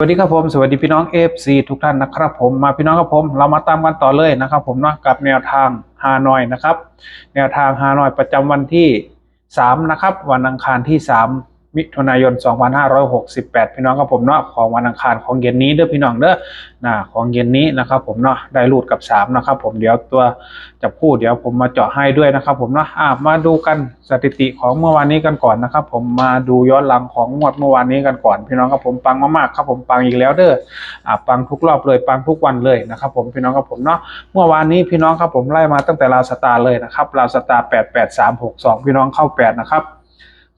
สวัสดีครับผมสวัสดีพี่น้อง FC ทุกท่านนะครับผมมาพี่น้องครับผมเรามาตามกันต่อเลยนะครับผมเนาะกับแนวทางฮานอยนะครับ แนวทางฮานอยประจำวันที่ 3 นะครับ วันอังคารที่ 3 มิถุนายน 2568 พี่น้องครับผมเนาะของวันอังคารของเย็นนี้เด้อพี่น้องเด้อนะของเย็นนี้นะครับผมเนาะได้รูดกับ 3 นะครับผมเดี๋ยวตัวจับคู่เดี๋ยวผมมาเจาะให้ด้วยนะครับผมเนาะอะมาดูกันสถิติของเมื่อวานนี้กันก่อนนะครับผมมาดูย้อนหลังของงวดเมื่อวานนี้กันก่อน พี่น้องครับผมปังมากๆครับผมปังอีกแล้วเด้ออะปังทุกรอบเลยปังทุกวันเลยนะครับผมพี่น้องครับผมเนาะเมื่อวานนี้พี่น้องครับผมไล่มาตั้งแต่ราวสตาร์เลยนะครับราวสตาร์แปดแปดสามหกสองพี่น้องเข้าแปดนะครับ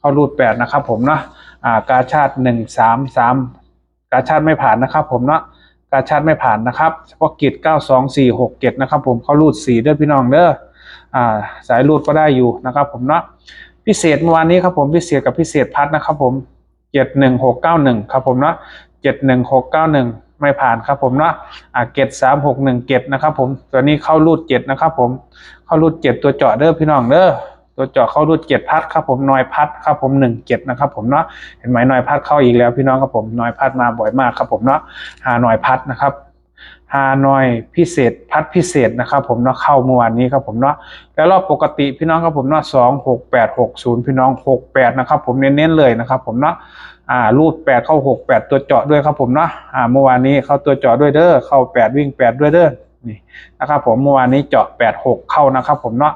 เข้ารูดแปดนะครับผมเนาะอ่ากาชาติหนึ่งสามสามกาชาติไม่ผ่านนะครับผมเนาะกาชาติไม่ผ่านนะครับเฉพาะกิจเก้าสองสี่หกเจ็ดนะครับผมเข้ารูดสี่เด้อพี่น้องเด้ออ่าสายรูดก็ได้อยู่นะครับผมเนาะพิเศษเมื่อวานนี้ครับผมพิเศษกับพิเศษพัดนะครับผมเจ็ดหนึ่งหกเก้าหนึ่งครับผมเนาะเจ็ดหนึ่งหกเก้าหนึ่งไม่ผ่านครับผมเนาะอ่าเกตสามหกหนึ่งเกตนะครับผมตัวนี้เข้ารูดเจ็ดนะครับผมเข้ารูดเจ็ดตัวเจาะเด้อพี่น้องเด้อ ตัวเจาะเข้ารูดเจ็ดพัดครับผมนอยพัดครับผมหนึ่งเจ็ดนะครับผมเนาะเห็นไหมนอยพัดเข้าอีกแล้วพี่น้องครับผมนอยพัดมาบ่อยมากครับผมเนาะหานอยพัดนะครับหานอยพิเศษพัดพิเศษนะครับผมเนาะเข้าเมื่อวานนี้ครับผมเนาะแล้วรอบปกติพี่น้องครับผมเนาะสองหกแปดหกศูนย์พี่น้องหกแปดนะครับผมเน้นๆเลยนะครับผมเนาะอ่ารูดแปดเข้าหกแปดตัวเจาะด้วยครับผมเนาะอ่าเมื่อวานนี้เข้าตัวเจาะด้วยเด้อเข้าแปดวิ่งแปดด้วยเด้อ นี่นะครับผมเมื่อวานนี้เจาะแปดหกเข้านะครับผมเนาะ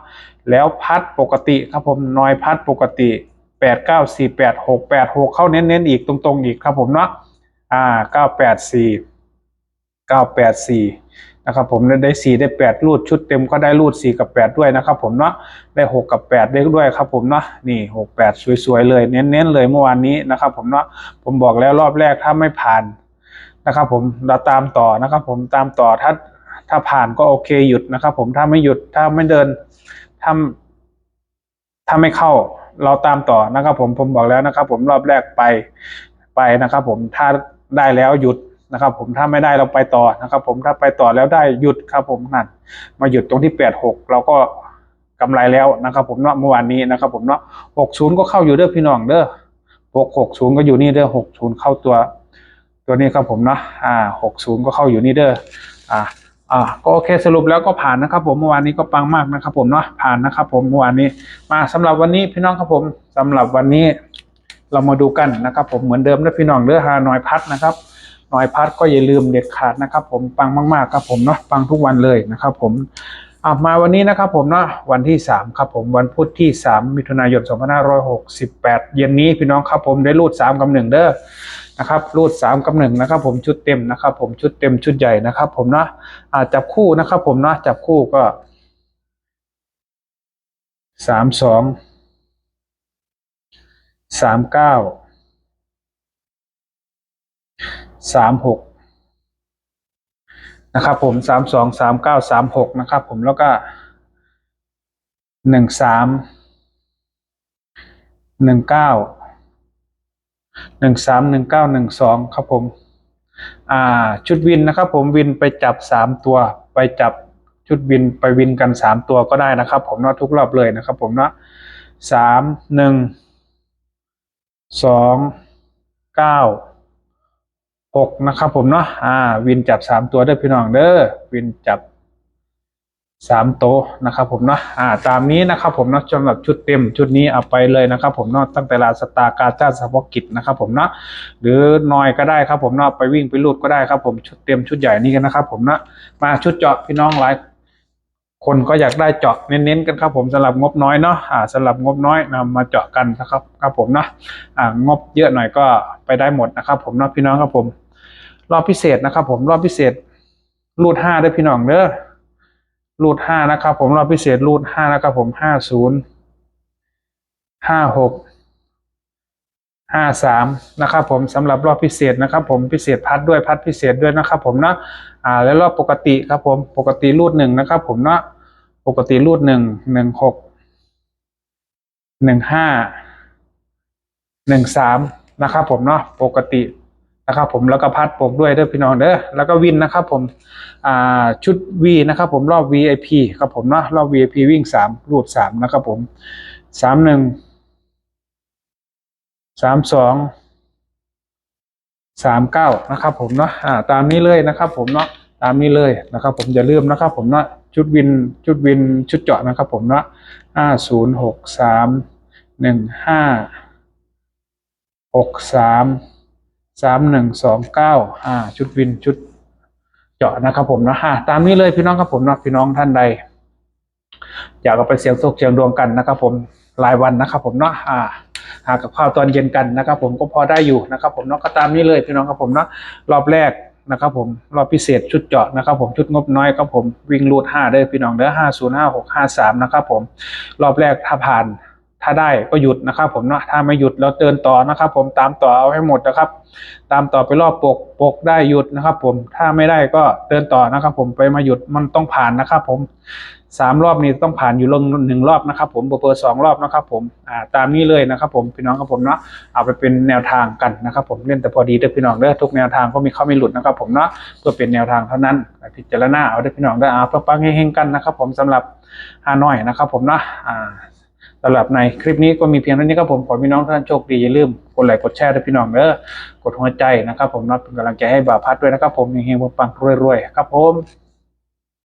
แล้วพัดปกติครับผมนอยพัดปกติแปดเก้าสี่แปดหกแปดหกเข้าเน้นๆอีกตรงๆอีกครับผมเนาะอ่าเก้าแปดสี่เก้าแปดสี่นะครับผมได้สี่ได้แปดรูดชุดเต็มก็ได้รูดสี่กับแปดด้วยนะครับผมเนาะได้หกกับแปดได้ด้วยครับผมเนาะนี่หกแปดสวยๆ เลยเน้นๆเลยเมื่อวานนี้นะครับผมเนาะผมบอกแล้วรอบแรกถ้าไม่ผ่านนะครับผมเราตามต่อนะครับผมตามต่อถ้า ถ้าผ่านก็โอเคหยุดนะครับ ผมถ้าไม่หยุดถ้าไม่เดินถ้าถ้าไม่เข้า เราตามต่อนะครับ ผมผมบอกแล้วนะครับ ผมรอบแรกไปไปนะครับ ผมถ้าได้แล้วหยุดนะครับ ผมถ้าไม่ได้เราไปต่อนะครับ ผมถ้าไปต่อแล้วได้หยุดครับ ผมนั่นมาหยุดตรงที่แปดหกเราก็กำไรแล้วนะครับ ผมเนาะเมื่อวานนี้นะครับ ผมเนาะหกศูนย์ก็เข้าอยู่เด้อพี่น้องเด้อหกหกศูนย์ก็อยู่นี่เด้อหกศูนย์เข้าตัว ตัวนี้ครับผมเนาะอ่าหกศูนย์ก็เข้าอยู่นี่เด้ออ่า อ่าก็โอเคสรุปแล้วก็ผ่านนะครับ ผมเมื่อวานนี้ก็ปังมากนะครับ ผมเนาะผ่านนะครับ ผมเมื่อวานนี้ มาสำหรับวันนี้พี่น้องครับผมสำหรับวันนี้เรามาดูกันนะครับ ผมเหมือนเดิมนะพี่น้องเด้อฮานอยพัดนะครับนอยพัดก็อย่าลืมเด็ดขาดนะครับ ผมปังมากๆครับผมเนาะปังทุกวันเลยนะครับ ผมอ่ามาวันนี้นะครับ ผมเนาะวันที่สามครับ ผมวันพุธที่สามมิถุนายนสองพันห้าร้อยหกสิบแปดเย็นนี้พี่น้องครับ ผมได้รูดสามกับหนดเด้อ นะครับรูดสามกับหนึ่งนะครับผมชุดเต็มนะครับ ผมชุดเต็มชุดใหญ่นะครับ ผมเนาะอ่าจับคู่นะครับ ผมเนาะจับคู่ก็สามสองสามเก้าสามหกนะครับผมสามสองสามเก้าสามหกนะครับ ผมแล้วก็หนึ่งสามหนึ่งเก้า หนึ่งสามหนึ่งเก้าหนึ่งสองครับผม อ่า ชุดวินนะครับ ผมวินไปจับสามตัวไปจับชุดวินไปวินกันสามตัวก็ได้นะครับ ผมเนาะทุกรอบเลยนะครับ ผมเนาะสามหนึ่งสองเก้าหกนะครับ ผมเนาะอ่า วินจับสามตัวเด้อพี่น้องเด้อวินจับ สามโต๊ะนะครับผมเนาะอ่าตามนี้นะครับผมเนาะสำหรับชุดเต็มชุดนี้เอาไปเลยนะครับผมเนาะตั้งแต่ลาสตาร์การจ้าสปอกิจนะครับผมเนาะหรือนอยก็ได้ครับผมเนาะไปวิ่งไปรูดก็ได้ครับผมชุดเต็มชุดใหญ่นี้กันนะครับผมเนาะมาชุดเจาะพี่น้องหลายคนก็อยากได้เจาะเน้นๆกันครับผมสำหรับงบน้อยเนาะอ่าสำหรับงบน้อยนำมาเจาะกันนะครับครับผมเนาะอ่างบเยอะหน่อยก็ไปได้หมดนะครับผมเนาะพี่น้องครับผม รอบพิเศษนะครับผมรอบพิเศษรูดห้าด้วยพี่น้องเด้อ รูดห้านะครับ ผมรอบพิเศษรูดห้านะครับ ผมห้าศูนย์ห้าหกห้าสามนะครับผมสำหรับรอบพิเศษนะครับ ผมพิเศษพัดด้วยพัดพิเศษด้วยนะครับ ผมเนาะอ่าแล้วรอบปกติครับผมปกติรูดหนึ่งนะครับ ผมเนาะปกติรูดหนึ่งหนึ่งหกหนึ่งห้าหนึ่งสามนะครับ ผมเนาะปกติ นะครับผมแล้วก็พัดปกด้วยเด้อพี่น้องเด้อแล้วก็วินนะครับผมอ่าชุด V นะครับผมรอบ VIP ครับผมเนาะรอบ VIP วิ่งสามรูดสามนะครับผมสามหนึ่งสามสองสามเก้านะครับผมเนาะอ่าตามนี้เลยนะครับผมเนาะตามนี้เลยนะครับผมอย่าลืมนะครับผมเนาะชุดวินชุดวินชุดเจาะนะครับผมเนาะห้าศูนย์หกสามหนึ่งห้าหกสาม สามหนึ่งสองเก้าอ่าชุดวินชุดเจาะนะครับผมเนาะอ่าตามนี้เลยพี่น้องครับผมนะพี่น้องท่านใด อยากเอาไปเสียงโชคเสียงดวงกันนะครับผมรายวันนะครับผมเนาะอ่าหากับข้าวตอนเย็นกันนะครับ ผมก็พอได้อยู่นะครับ ผมเนาะก็ตามนี้เลยพี่น้องครับผมเนาะรอบแรกนะครับผมรอบพิเศษชุดเจาะนะครับ ผมชุดงบน้อยครับผมวิ่งรูดห้าเด้อพี่น้องเด้อห้าศูนย์ห้าหกห้าสามนะครับผมรอบแรกถ้าผ่าน ถ้าได้ก็หยุดนะครับ ผมเนาะถ้าไม่หยุดแล้วเดินต่อนะครับ ผมตามต่อเอาให้หมดนะครับ ตามต่อไปรอบปกปกได้หยุดนะครับ ผมถ้าไม่ได้ก็เดินต่อนะครับ ผมไปมาหยุดมันต้องผ่านนะครับ ผมสามรอบนี้ต้องผ่านอยู่ลงหนึ่งรอบนะครับ ผมเบอร์สองรอบนะครับ ผมอ่าตามนี้เลยนะครับ ผมพี่น้องครับผมเนาะเอาไปเป็นแนวทางกันนะครับ ผมเล่นแต่พอดีเด้อพี่น้องเด้อทุกแนวทางก็มีเข้าไม่หลุดนะครับ ผมเนาะเพื่อเป็นแนวทางเท่านั้นพิจารณาเอาเด้อพี่น้องเด้อเอาปังๆเฮงๆกันนะครับ ผมสำหรับฮานอยนะครับ ผมเนาะอ่า สำหรับในคลิปนี้ก็มีเพียงเท่านี้ครับผมขอพี่น้องท่านโชคดีอย่าลืมกดไลค์กดแชร์ด้วยพี่น้องเด้อกดหัวใจนะครับผมนับเป็นกำลังใจให้บ่าวพัดด้วยนะครับผมเฮงๆปังๆรวยๆครับผม